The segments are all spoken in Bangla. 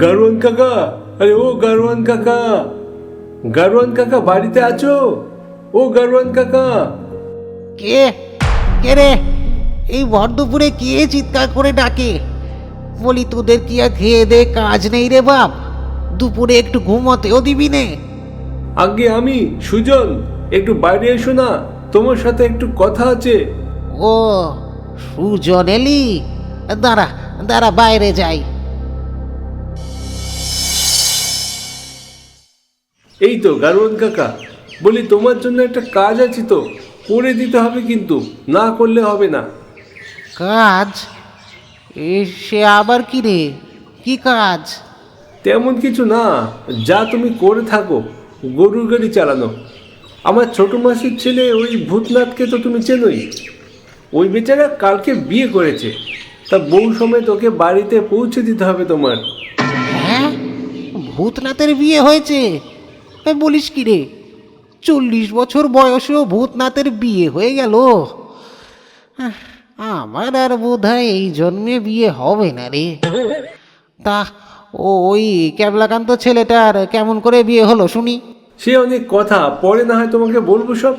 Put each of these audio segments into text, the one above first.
গারওয়ান কাকা, আরে ও গারওয়ান কাকা। গারওয়ান কাকা, বাড়িতে আছো? ও গারওয়ান কাকা। কে? কে রে? এই ভর দুপুরে কে চিৎকার করে ডাকে? বলি তোদের কি আর খেয়ে দে কাজ নেই রে বাপ? দুপুরে একটু ঘুমোতেও দিবি নে। আগে আমি সুজন একটু বাইরে এসো না তোমার সাথে একটু কথা আছে। ও সুজন এলি? দাঁড়া দাঁড়া বাইরে যাই। এই তো গারওয়ান কাকা বলি তোমার জন্য একটা কাজ আছে তো করে দিতে হবে কিন্তু না করলে হবে না। কাজ? এ সে আবার কি রে? কি কাজ? তেমন কিছু না যা তুমি করে থাকো। গরুর গাড়ি চালানো। আমার ছোট মাসির ছেলে ওই ভূতনাথকে তো তুমি চেনোই। ওই বেচারা কালকে বিয়ে করেছে। তা বউ সমেত ওকে বাড়িতে পৌঁছে দিতে হবে তোমার। হ্যাঁ? ভূতনাথের বিয়ে হয়েছে? বলিস কি রে? চল্লিশ বছর বয়সেও ভূতনাথের বিয়ে হয়ে গেল। আমার আর বোধ হয় এই জন্মে বিয়ে হবে না রে। তা ও ওই ক্যাবলাকান্ত ছেলেটার কেমন করে বিয়ে হলো শুনি। সে অনেক কথা পরে না হয় তোমাকে বলব সব।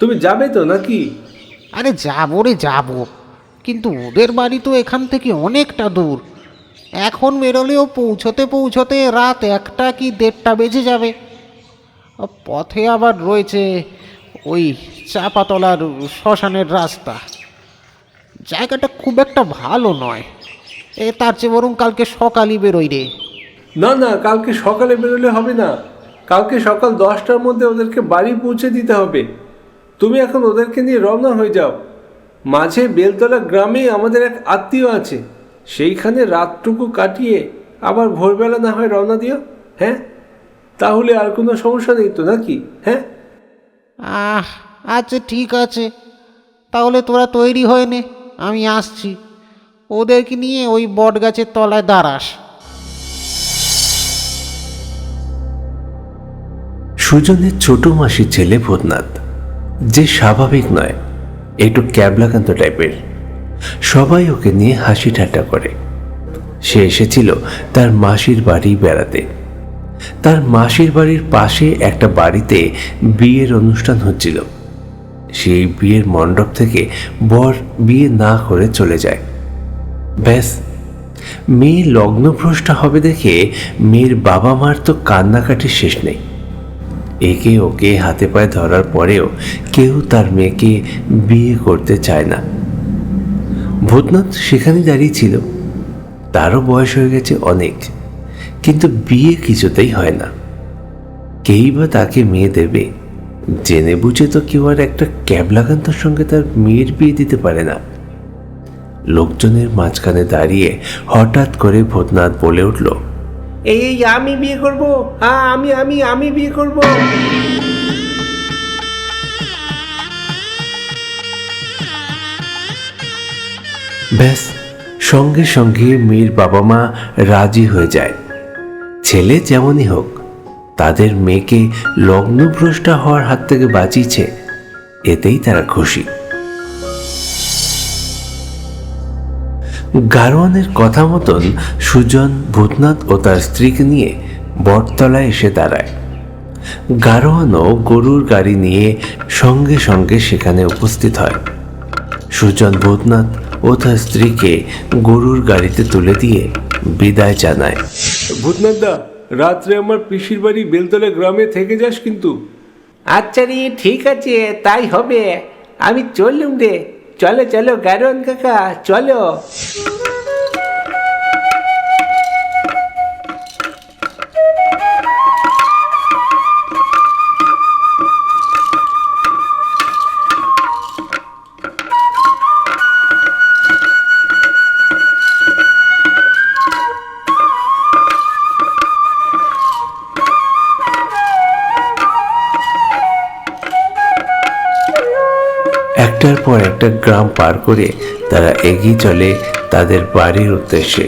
তুমি যাবে তো নাকি? আরে যাব রে যাব। কিন্তু ওদের বাড়ি তো এখান থেকে অনেকটা দূর। এখন বেরোলেও পৌঁছতে পৌঁছতে রাত একটা কি দেড়টা বেজে যাবে। পথে আবার রয়েছে ওই চাপাতলার শ্মশানের রাস্তা। জায়গাটা খুব একটা ভালো নয়। এ তার চেয়ে বরং কালকে সকালই বেরোই রে। না না কালকে সকালে বেরোলে হবে না। কালকে সকাল দশটার মধ্যে ওদেরকে বাড়ি পৌঁছে দিতে হবে। তুমি এখন ওদেরকে নিয়ে রওনা হয়ে যাও। মাঝে বেলতলা গ্রামে আমাদের এক আত্মীয় আছে। সেইখানে রাতটুকু কাটিয়ে আবার ভোরবেলা না হয় রওনা দিও হ্যাঁ? তাহলে আর কোনো সমস্যা নেই তো নাকি হ্যাঁ? আহ আচ্ছা ঠিক আছে। তাহলে তোরা তৈরি হয়ে নে আমি আসছি। ওদেরকে নিয়ে ওই বট গাছের তলায় দাঁড়াস। সুজনের ছোট মাসির ছেলে ভূতনাথ, যে স্বাভাবিক নয়, একটু ক্যাবলাকান্ত টাইপের। সবাই ওকে নিয়ে হাসি ঠাট্টা করে। সে এসেছিল তার মাসির বাড়ি বেড়াতে। তার মাসির বাড়ির পাশে একটা বাড়িতে বিয়ের অনুষ্ঠান হচ্ছিল। সেই বিয়ের মণ্ডপ থেকে বর বিয়ে না করে চলে যায়। ব্যাস। মেয়ে লগ্নভ্রষ্টা হবে দেখে মেয়ের বাবা মার তো কান্নাকাটির শেষ নেই। একে ওকে হাতে পায়ে ধরার পরেও কেউ তার মেয়েকে বিয়ে করতে চায় না। ভূতনাথ সেখানে দাঁড়িয়ে ছিল। তারও বয়স হয়ে গেছে অনেক, কিন্তু বিয়ে কিছুতেই হয় না। কেই বা তাকে মেয়ে দেবে, জেনে বুঝে তো কেউ আর একটা ক্যাবলাকান্তর সঙ্গে তার মেয়ের বিয়ে দিতে পারে না। লোকজনের মাঝখানে দাঁড়িয়ে হঠাৎ করে ভূতনাথ বলে উঠল এই এই আমি বিয়ে করব। হ্যাঁ আমি আমি আমি বিয়ে করব। ব্যাস সঙ্গে সঙ্গে মেয়ের বাবা মা রাজি হয়ে যায়। ছেলে যেমনই হোক তাদের মেয়েকে লগ্নভ্রষ্টা হওয়ার হাত থেকে বাঁচিয়েছে এতেই তারা খুশি। গারোয়ানের কথা মতন সুজন ভূতনাথ ও তার স্ত্রীকে নিয়ে বটতলায় এসে দাঁড়ায়। গারোয়ানও গরুর গাড়ি নিয়ে সঙ্গে সঙ্গে সেখানে উপস্থিত হয়। সুজন ভূতনাথ ও তার স্ত্রীকে গরুর গাড়িতে তুলে দিয়ে বিদায় জানায়। ভূতনাথ দা রাত্রে আমার পিসির বাড়ি বেলতলা গ্রামে থেকে যাস কিন্তু। আচ্ছা রে ঠিক আছে তাই হবে। আমি চললুম রে। চলো চলো গারন কাকা চলো। একটা গ্রাম পার করে তারা এগিয়ে চলে তাদের বাড়ির উদ্দেশ্যে।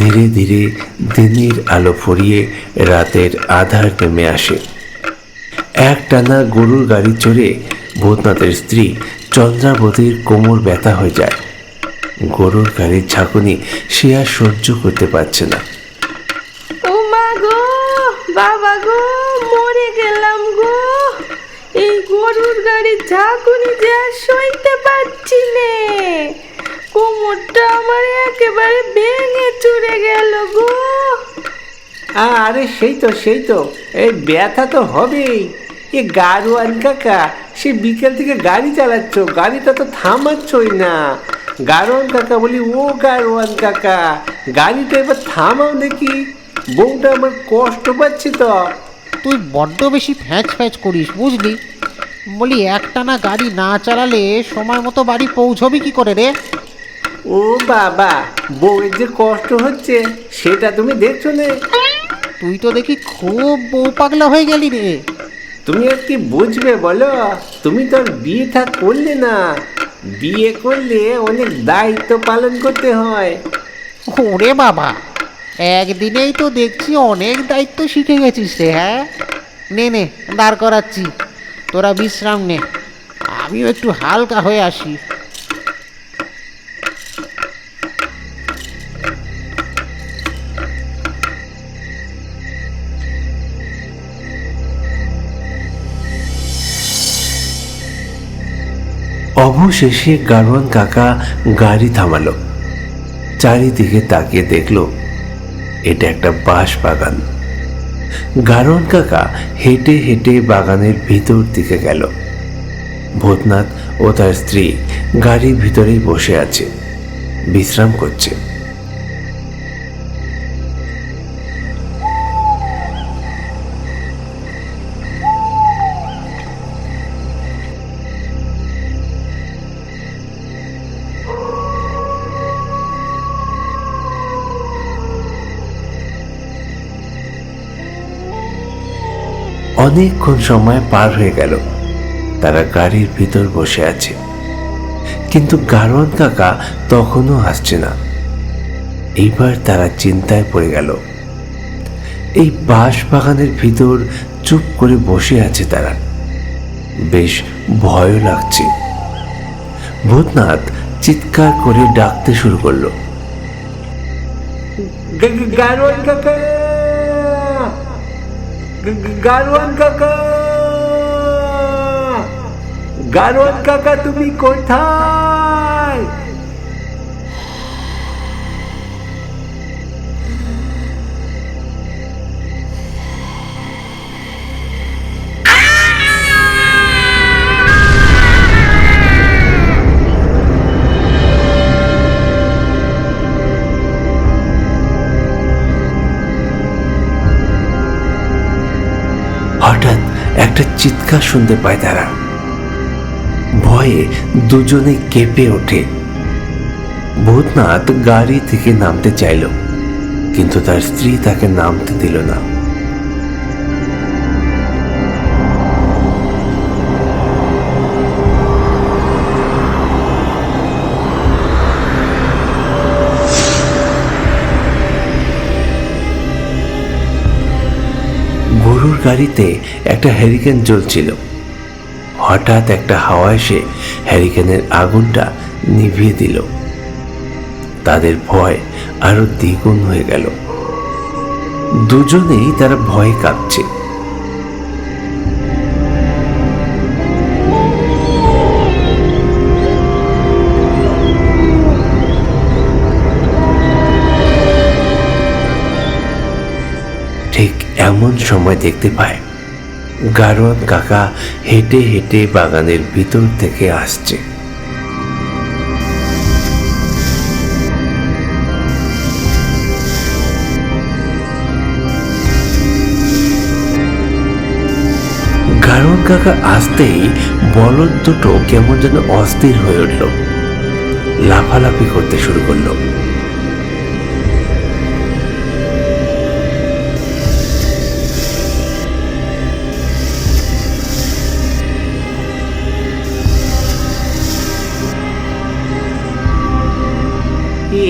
ধীরে ধীরে দিনের আলো ফুরিয়ে রাতের আধার নেমে আসে। এক টানা গরুর গাড়ি চড়ে ভূতনাথের স্ত্রী চন্দ্রাবতীর কোমর ব্যথা হয়ে যায়। গরুর গাড়ির ঝাঁকুনি সে আর সহ্য করতে পারছে না ও মা গো বাবা গো মরে গেলাম গো। এই গরুর গাড়ির ঝাঁকুনি যে আর সইতে পারছি নে। কোমরটা আমার একেবারে ভেঙে চুরে গেল গো। আরে সেই তো সেই তো। এই ব্যথা তো হবেই। এ গাড়োয়ান কাকা, সে বিকেল থেকে গাড়ি চালাচ্ছ, গাড়িটা তো থামাচ্ছই না। গাড়োয়ান কাকা বলি, ও গাড়োয়ান কাকা, গাড়িটা এবার থামাও দেখি। বউটা আমার কষ্ট পাচ্ছি তো। তুই বড্ড বেশি ফ্যাঁচ ফ্যাঁচ করিস বুঝলি? বলি একটানা গাড়ি না চালালে সময় মতো বাড়ি পৌঁছবি কি করে রে? ও বাবা বউয়ের যে কষ্ট হচ্ছে সেটা তুমি দেখছ না। তুই তো দেখি খুব বউ পাগলা হয়ে গেলি রে। তুমি আর কি বুঝবে বলো? তুমি তো আর বিয়ে বিয়েটা করলে না। বিয়ে করলে অনেক দায়িত্ব পালন করতে হয়। ওরে বাবা একদিনেই তো দেখছি অনেক দায়িত্ব শিখে গেছিস রে হ্যাঁ? নে নে, দাঁড় করাচ্ছি। তোরা বিশ্রাম নে। আমিও একটু হালকা হয়ে আসি। অবশেষে গাড়োয়ান কাকা গাড়ি থামালো। চারিদিকে তাকিয়ে দেখল এটা একটা বাঁশ বাগান। গারোয়ান কাকা হেঁটে হেঁটে বাগানের ভিতর দিকে গেল। ভূতনাথ ও তার স্ত্রী গাড়ির ভিতরেই বসে আছে। বিশ্রাম করছে। অনেকক্ষণ সময় পার হয়ে গেল। তারা গাড়ির ভিতর বসে আছে। কিন্তু গারোয়ান কাকা তখনও আসছে না। এইবার তারা চিন্তায় পড়ে গেল। এই বাঁশ বাগানের ভিতর চুপ করে বসে আছে তারা। বেশ ভয় লাগছে। ভূতনাথ চিৎকার করে ডাকতে শুরু করল। গ- গ- কাকা! গ- গ- গাড়োয়ান কাকা গাড়োয়ান কাকা চিৎকার শুনতে পায় তারা। ভয়ে দুজনে কেঁপে ওঠে। ভূতনাথ গাড়ি থেকে নামতে চাইল, কিন্তু তার স্ত্রী তাকে নামতে দিল না। গাড়িতে একটা হ্যারিকেন জ্বলছিল। হঠাৎ একটা হাওয়া এসে হ্যারিকেনের আগুনটা নিভিয়ে দিল। তাদের ভয় আরও দ্বিগুণ হয়ে গেল। দুজনেই তারা ভয় কাঁপছে। এমন সময় দেখতে পায়, গারোয়ান কাকা হেঁটে হেঁটে বাগানের ভিতর থেকে আসছে। গারোয়ান কাকা আসতেই বলদ দুটো কেমন যেন অস্থির হয়ে উঠল। লাফালাফি করতে শুরু করল।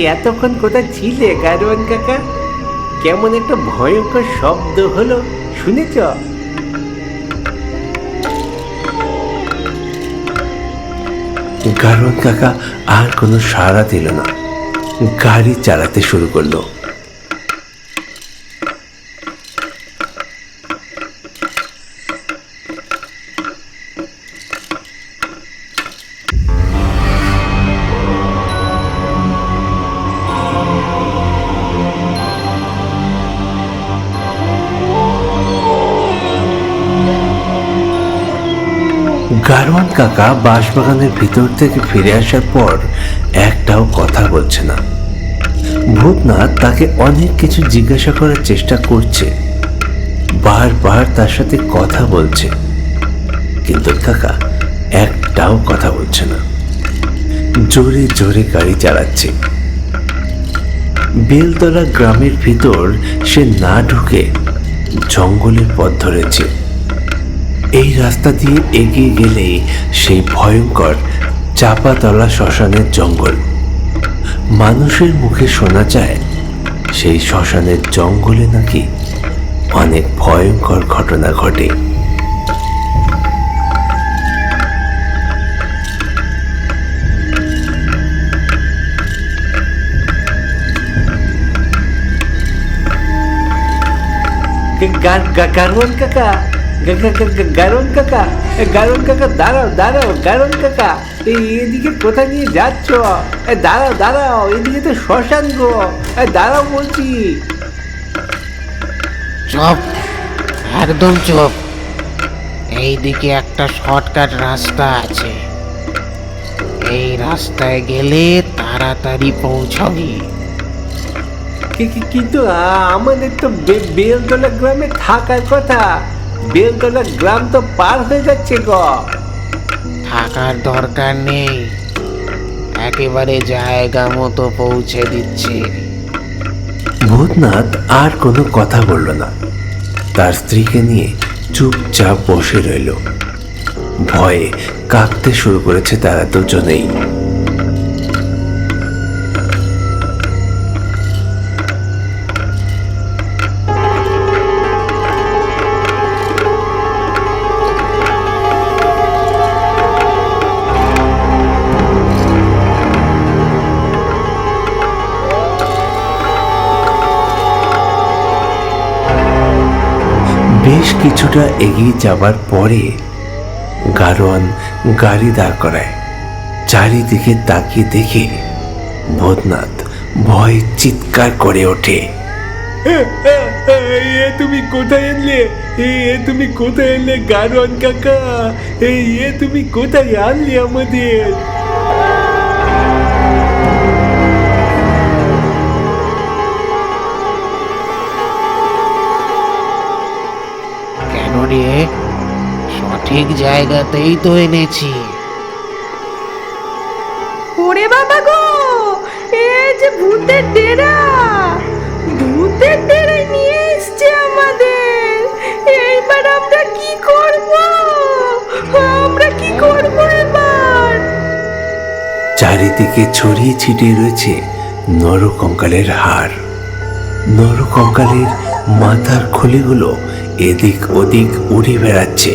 এতক্ষণ কোথায় ছিলে গারোয়ান কাকা? কেমন একটা ভয়ঙ্কর শব্দ হলো, শুনেছ? গারোয়ান কাকা আর কোনো সাড়া দিল না। গাড়ি চালাতে শুরু করল। কাকা বাঁশবাগানের ভিতর থেকে ফিরে আসার পর একটাও কথা বলছে না। ভূতনাথ তাকে অনেক কিছু জিজ্ঞাসা করার চেষ্টা করছে। বারবার তার সাথে কথা বলছে। কিন্তু কাকা, একটাও কথা বলছে না। জোরে জোরে গাড়ি চালাচ্ছে। বেলতলা গ্রামের ভিতর সে না ঢুকে জঙ্গলের পথ ধরেছে। এই রাস্তা দিয়ে এগিয়ে গেলেই সেই ভয়ঙ্কর চাপাতলা শ্মশানের জঙ্গল। মানুষের মুখে শোনা যায়, সেই শ্মশানের জঙ্গলে নাকি অনেক ভয়ঙ্কর ঘটনা ঘটে। গা- কাকা? গা- গা- গা- গা- গারোয়ান কাকা এ, কাকা দাঁড়াও দাঁড়াও গারোয়ান কাকা এই এদিকে কোথায় নিয়ে যাচ্ছ? এ, দাঁড়াও দাঁড়াও এদিকে তো শ্মশান গো এ, দাঁড়াও বলছি। চপ একদম চুপ। এইদিকে একটা শর্টকাট রাস্তা আছে। এই রাস্তায় গেলে তাড়াতাড়ি পৌঁছবি। কিন্তু আমাদের তো বেলতলা গ্রামে থাকার কথা। বেলতলা গ্রাম তো পার হয়ে যাচ্ছে গো। থাকার দরকার নেই। একেবারে জায়গা মতো পৌঁছে দিচ্ছে। ভূতনাথ আর কোনো কথা বলল না। তার স্ত্রীকে নিয়ে চুপচাপ বসে রইল। ভয়ে কাঁপতে শুরু করেছে তারা দুজনেই। কিছুটা এগিয়ে যাবার পরে গারোয়ান গাড়ি দাঁড় করায়। চারিদিকে তাকিয়ে দেখে ভূতনাথ ভয় চিৎকার করে ওঠে। এ তুমি কোথায় এলে? এ তুমি কোথায় এলে গারোয়ান কাকা? এ তুমি কোথায় আনলে আমাদের? সঠিক জায়গাতেই তো এনেছি। ওরে বাবা গো এ যে ভূতের ডেরা। ভূতের ডেরায় নিয়ে এসছে আমাদের। এইবার আমরা কি করব? আমরা কি করব এবার? চারিদিকে ছড়িয়ে ছিটিয়ে রয়েছে নরকঙ্কালের হাড় নরকঙ্কালের মাথার খুলিগুলো এদিক ওদিক উড়ে বেড়াচ্ছে।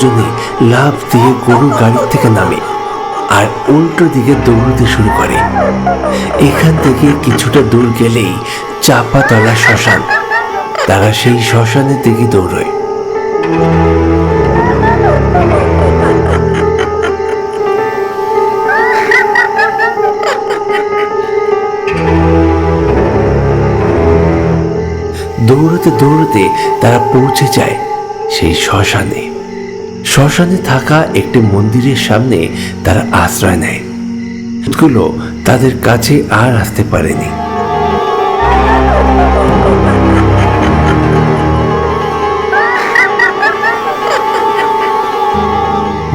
দুজনে লাফ দিয়ে গরুর গাড়ি থেকে নামে আর উল্টো দিকে দৌড়তে শুরু করে। এখান থেকে কিছুটা দূর গেলেই চাপাতলা শ্মশান। তারা সেই শ্মশানের দিকে দৌড়য়। দৌড়তে দৌড়তে তারা পৌঁছে যায় সেই শ্মশানে। শ্মশানে থাকা একটি মন্দিরের সামনে তারা আশ্রয় নেয়। তাদের কাছে আর আসতে পারেনি।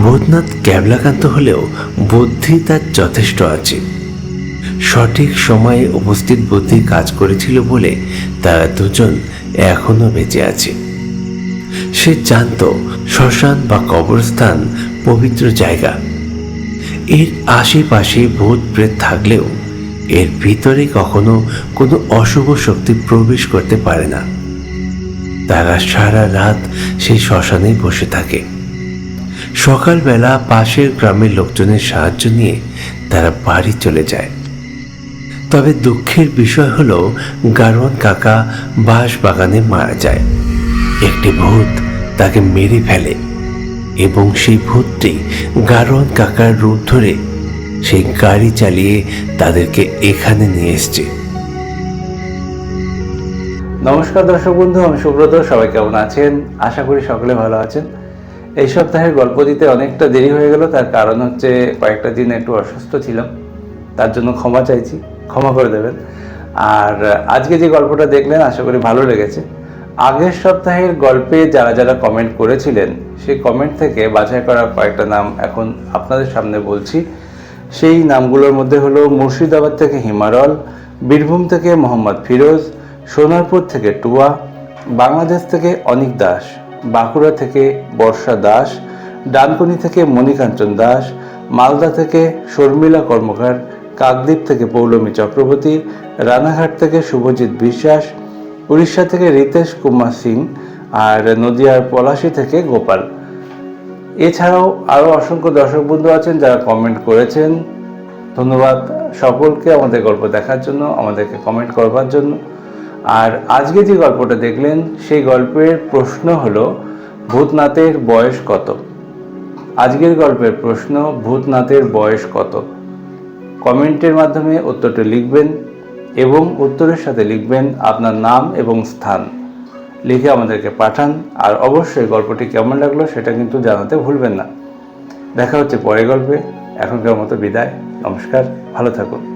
ভূতনাথ ক্যাবলাকান্ত হলেও বুদ্ধি তার যথেষ্ট আছে। সঠিক সময়ে উপস্থিত বুদ্ধি কাজ করেছিল বলে তারা দুজন এখনও বেঁচে আছে। সে জানত শ্মশান বা কবরস্থান পবিত্র জায়গা। এর আশেপাশে ভূত প্রেত থাকলেও এর ভিতরে কখনো কোনো অশুভ শক্তি প্রবেশ করতে পারে না। তারা সারা রাত সেই শ্মশানেই বসে থাকে। সকালবেলা পাশের গ্রামের লোকজনের সাহায্য নিয়ে তারা বাড়ি চলে যায়। তবে দুঃখের বিষয় হলো, গারোয়ান কাকা বাঁশ বাগানে মারা যায়। একটি ভূত তাকে মেরে ফেলে এবং সেই ভূতটি গারোয়ান কাকার রূপ ধরে সেই গাড়ি চালিয়ে তাদেরকে এখানে নিয়ে এসছে। নমস্কার দর্শক বন্ধু, আমি সুব্রত, সবাই কেমন আছেন? আশা করি সকলে ভালো আছেন। এই সপ্তাহের গল্প দিতে অনেকটা দেরি হয়ে গেল, তার কারণ হচ্ছে কয়েকটা দিন একটু অসুস্থ ছিলাম, তার জন্য ক্ষমা চাইছি, ক্ষমা করে দেবেন। আর আজকে যে গল্পটা দেখলেন, আশা করি ভালো লেগেছে। আগের সপ্তাহের গল্পে যারা যারা কমেন্ট করেছিলেন, সেই কমেন্ট থেকে বাছাই করা কয়েকটা নাম এখন আপনাদের সামনে বলছি। সেই নামগুলোর মধ্যে হলো মুর্শিদাবাদ থেকে হিমারল, বীরভূম থেকে মোহাম্মদ ফিরোজ, সোনারপুর থেকে টুয়া, বাংলাদেশ থেকে অনিক দাস, বাঁকুড়া থেকে বর্ষা দাস, ডানকুনি থেকে মণিকাঞ্চন দাস, মালদা থেকে শর্মিলা কর্মকার, কাকদ্বীপ থেকে পৌলমী চক্রবর্তী, রানাঘাট থেকে শুভজিৎ বিশ্বাস উড়িষ্যা থেকে রিতেশ কুমার সিং আর নদিয়ার পলাশী থেকে গোপাল। এছাড়াও আরও অসংখ্য দর্শক বন্ধু আছেন যারা কমেন্ট করেছেন। ধন্যবাদ সকলকে আমাদের গল্প দেখার জন্য, আমাদেরকে কমেন্ট করবার জন্য। আর আজকে যে গল্পটা দেখলেন, সেই গল্পের প্রশ্ন হলো, ভূতনাথের বয়স কত? আজকের গল্পের প্রশ্ন, ভূতনাথের বয়স কত? কমেন্টের মাধ্যমে উত্তরটি লিখবেন। এবং উত্তরের সাথে লিখবেন আপনার নাম এবং স্থান। লিখে আমাদেরকে পাঠান, আর অবশ্যই গল্পটি কেমন লাগল সেটা কিন্তু জানাতে ভুলবেন না। দেখা হচ্ছে পরে গল্পে। এখনকার মতো বিদায়। নমস্কার। ভালো থাকুন।